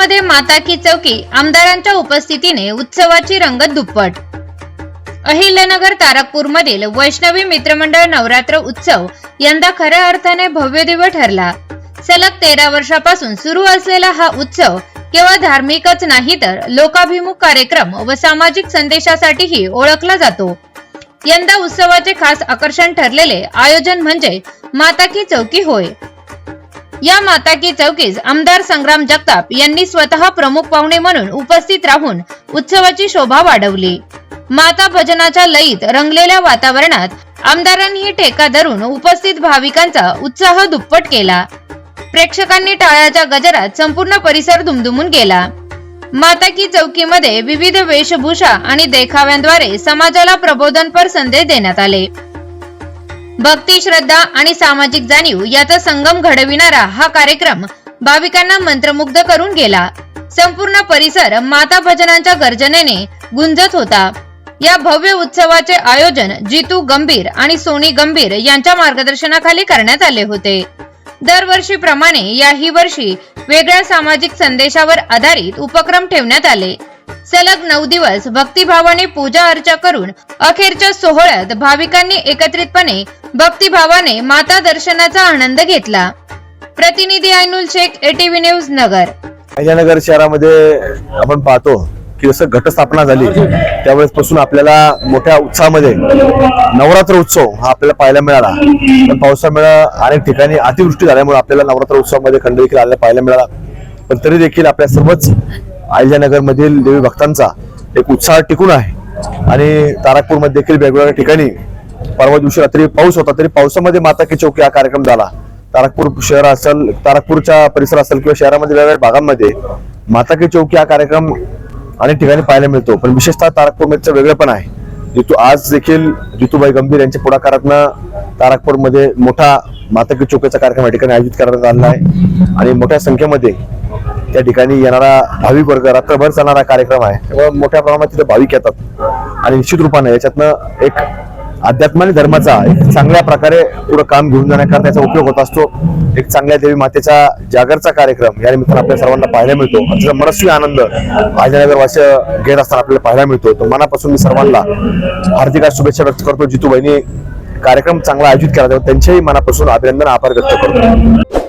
मध्ये माता की चौकी आमदारांच्या उपस्थितीने उत्सवाची रंगत दुप्पट. अहिल्यानगर तारकपूर मधील वैष्णवी मित्रमंडळ नवरात्र उत्सव यंदा खऱ्या अर्थाने भव्यदिव्य ठरला. सलग तेरा वर्षापासून सुरू असलेला हा उत्सव केवळ धार्मिकच नाही तर लोकाभिमुख कार्यक्रम व सामाजिक संदेशासाठीही ओळखला जातो. यंदा उत्सवाचे खास आकर्षण ठरलेले आयोजन म्हणजे माता की चौकी होय. या माता की चौकीस आमदार संग्राम जगताप यांनी स्वतः प्रमुख पाहुणे म्हणून उपस्थित राहून उत्सवाची शोभा वाढवली. माता भजनाच्या लयीत रंगलेल्या वातावरणात आमदारांनी ठेका धरून उपस्थित भाविकांचा उत्साह दुप्पट केला. प्रेक्षकांनी टाळ्याच्या गजरात संपूर्ण परिसर दुमदुमून गेला. माता की चौकीमध्ये विविध वेशभूषा आणि देखाव्यांद्वारे समाजाला प्रबोधनपर संदेश देण्यात आले. भक्ती श्रद्धा आणि सामाजिक जाणीव याचा संगम घडविणारा हा कार्यक्रम भाविकांना मंत्रमुग्ध करून गेला. संपूर्ण परिसर माता भजनांच्या गर्जनेने गुंजत होता. या भव्य उत्सवाचे आयोजन जितू गंभीर आणि सोनी गंभीर यांच्या मार्गदर्शनाखाली करण्यात आले होते. दरवर्षीप्रमाणे याही वर्षी वेगळ्या सामाजिक संदेशावर आधारित उपक्रम ठेवण्यात आले. सलग नऊ दिवस भक्तिभावाने पूजा अर्चा करून अखेरच्या सोहळ्यात भाविकांनी एकत्रितपणे भक्तिभावाने माता दर्शनाचा आनंद घेतला. प्रतिनिधी ऐनुल शेख एटीव्ही न्यूज नगर. अहिल्यानगर शहरामध्ये आपण पाहतो की जसं घटस्थापना झाली त्यावेळेस पासून आपल्याला मोठ्या उत्साहामध्ये नवरात्र उत्सव हा आपल्याला पाहायला मिळाला. पण पावसामुळे अनेक ठिकाणी अतिवृष्टी झाल्यामुळे आपल्याला नवरात्र उत्सवामध्ये खंड देखील आलेला पाहायला मिळाला. पण तरी देखील आपल्या सर्वच अहिल्यानगरमधील देवी भक्तांचा एक उत्साह टिकून आहे. आणि ताराकपूरमध्ये देखील वेगवेगळ्या ठिकाणी परवा दिवशी रात्री पाऊस होता तरी पावसामध्ये माता की चौकी हा कार्यक्रम झाला. तारकपूर शहर असेल तारकपूरच्या परिसर असेल किंवा शहरामध्ये वेगवेगळ्या भागांमध्ये माता की चौकी हा कार्यक्रम अनेक ठिकाणी पाहायला मिळतो. पण विशेषतः तारकपूरमध्येचं वेगळं पण आहे. जितू आज देखील जितूबाई गंभीर यांच्या पुढाकारातनं तारकपूरमध्ये मोठा माता की चौकीचा कार्यक्रम या ठिकाणी आयोजित करण्यात आलेला आहे. आणि मोठ्या संख्येमध्ये त्या ठिकाणी येणारा भाविक वर्ग रात्रभर चालणारा कार्यक्रम आहे. त्यामुळे मोठ्या प्रमाणात तिथे भाविक येतात. आणि निश्चित रूपाने याच्यातनं एक अध्यात्म आणि धर्माचा एक चांगल्या प्रकारे पुढे काम घेऊन जाण्याकरता त्याचा उपयोग होत असतो. एक चांगल्या देवी मातेचा जागरचा कार्यक्रम या निमित्तानं आपल्या सर्वांना पाहायला मिळतो. त्याचा मनस्वी आनंद अहिल्यानगर वास्य घेत असताना आपल्याला पाहायला मिळतो. तर मनापासून मी सर्वांना हार्दिक शुभेच्छा व्यक्त करतो. जितू बहिणी कार्यक्रम चांगला आयोजित केला जातो त्यांच्याही मनापासून अभिनंदन आभार व्यक्त करतो.